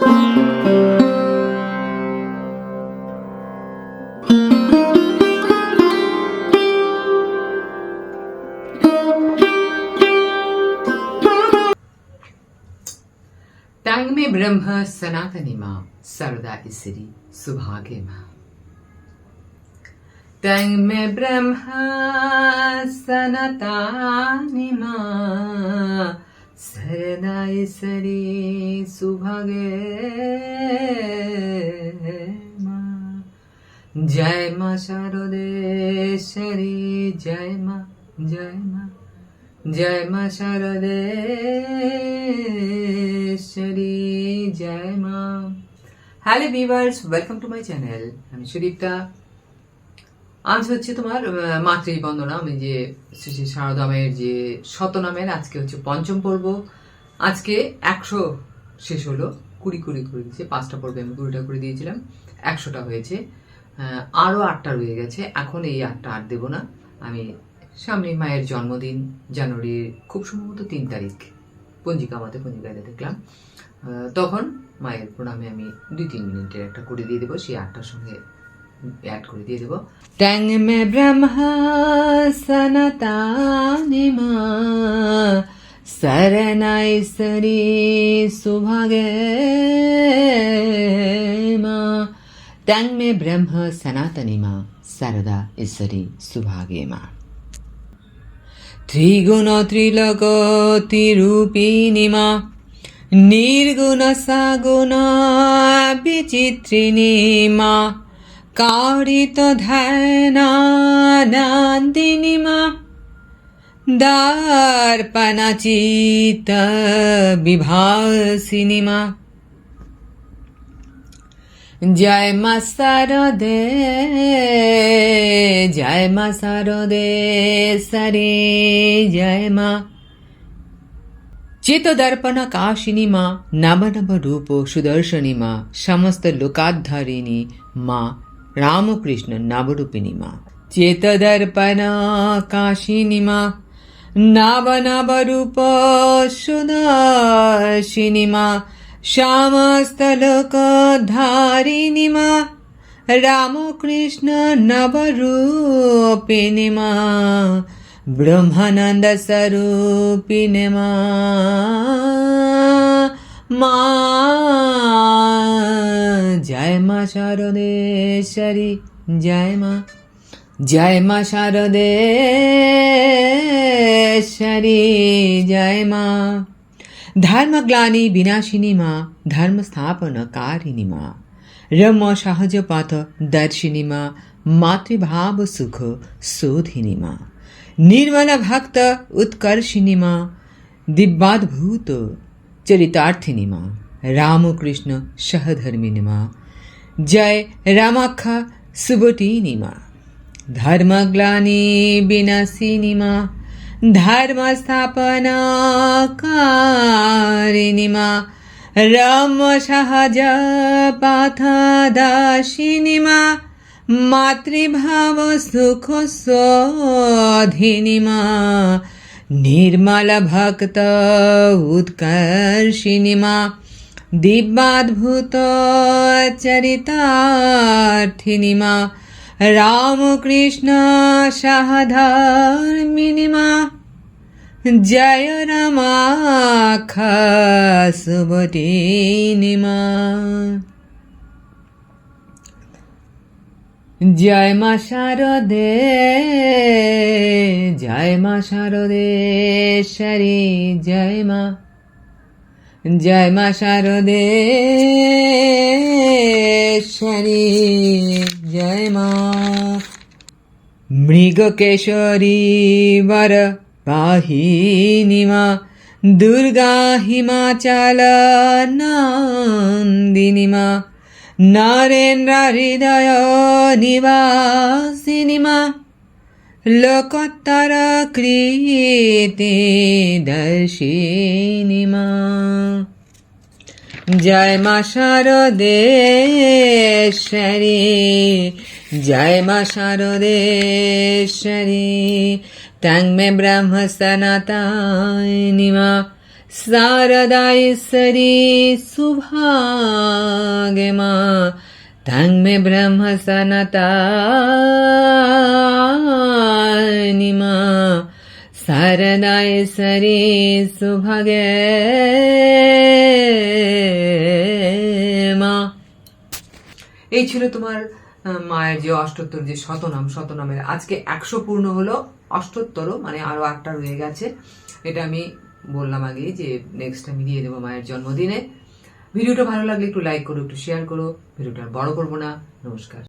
टांग में ब्रह्म सनातनी माँ सरदा इसरी सुभागे माँ। टांग में ब्रह्म सनातनी माँ सहनाई सरी सुभागे जय मा शारदे शरी, जय मा जय मा। जय मा शारदे शरी, जय मा। Hello viewers welcome to my channel I am Sudipta আজ হচ্ছে তোমার আহ, মাতৃ বন্দনা আমি যে শ্রী শ্রী শারদামের যে শতনামের আজকে হচ্ছে পঞ্চম পর্ব। আজকে একশো শেষ হলো কুড়ি কুড়ি করে দিয়েছে পাঁচটা পর্বে আমি কুড়িটা করে দিয়েছিলাম একশোটা হয়েছে। আরও আটটা রয়ে গেছে এখন এই আটটা আর দেবো না। আমি সামনে মায়ের জন্মদিন জানুয়ারির খুব সম্ভবত তিন তারিখ পঞ্জিকা আমাদের পঞ্জিকায় দেখলাম। তখন মায়ের প্রণামে আমি দুই তিন মিনিটের একটা করে দিয়ে দেবো সেই আটটার সঙ্গে অ্যাড করে দিয়ে দেবো। ট্যাং মে ব্রহ্মা সনাতানি মা শরণাই সরি সুভাগে মা ট্যাং মে ব্রহ্ম সনাতনী মা শারদা ঈশ্বরী সুভাগে মা ত্রিগুণ সাগুণ বিচিত্রিণী মা কারিত ধ্যানানন্দিনী মা দর্পণচিত বিভাসিনী মা জয় মা শারদে জয় মা শারদে সরে জয় মা চেতদর্পণ কাশিনী মা নব নব রূপ সুদর্শনী মা সমস্ত লোকাধারিণী মা রামকৃষ্ণ নবরূপিণী মা। চেতদর্পণ কাশিনী মা। নব নব রূপ মা। সমস্ত লোকধারিণী মা। রামকৃষ্ণ নবরূপিণী মা। ব্রহ্মানন্দ স্বরূপিণী মা। মা। জয় মা শারদেশ্বরী, জয় মা। জয় মা শারদেশ্বরী, জয় মা। ধর্মগ্লানি বিনাশিনী মা ধর্ম স্থাপন কারিণী মা। রম সহজ পথ দর্শিনী মা, মাতৃভাব সুখ সোধিনী মা। নির্মল ভক্ত উৎকর্ষিনী মা, দিব্যাদ্ভূত চরিতার্থিনী মা। रामकृष्ण सहधर्मिनी माँ जय रामाखा सुबोटिनी माँ धर्मग्लानि विनाशिनी माँ धर्म स्थापना कारिणी माँ राम सहज पाथ दासिनी माँ মাতৃভাব সুখ স্বাধীনী মা নির্মল দিব্যাদ্ভুত চরিতার্থিনী মা রামকৃষ্ণ সাধর্মিনী মা জয় রামাখা সুবটিনী মা জয় মা শারদে, জয় মা শারদেশ্বরী, জয় মা জয় মা শারদেশ্বরী, জয় মা মৃগ কেশরী বর বাহিনী মা, দুর্গা হিমাচল নন্দিনী মা, নরেন্দ্র হৃদয় নিবাসিনী মা। লোকোত্তর কৃতি দর্শিনী মা জয় মা শারদেশ্বরী জয় মা শারদেশ্বরী তং মে ব্রহ্ম সনাতনী মা शारदायसरी सुभागे मा तंग में নিমা সারদায় சரே সুভগে মা এই ছিল তোমার মায়ের যে অষ্টোত্তর, যে শতনাম, শতনামের। আজকে একশো পূর্ণ হলো অষ্টোত্তর মানে আরও একটা রয়ে গেছে। এটা আমি বললাম আগে যে নেক্সট আমি দিয়ে দেবো মায়ের জন্মদিনে। ভিডিওটা ভালো লাগলে একটু লাইক করো, একটু শেয়ার করো। ভিডিওটা বড় করব না। নমস্কার।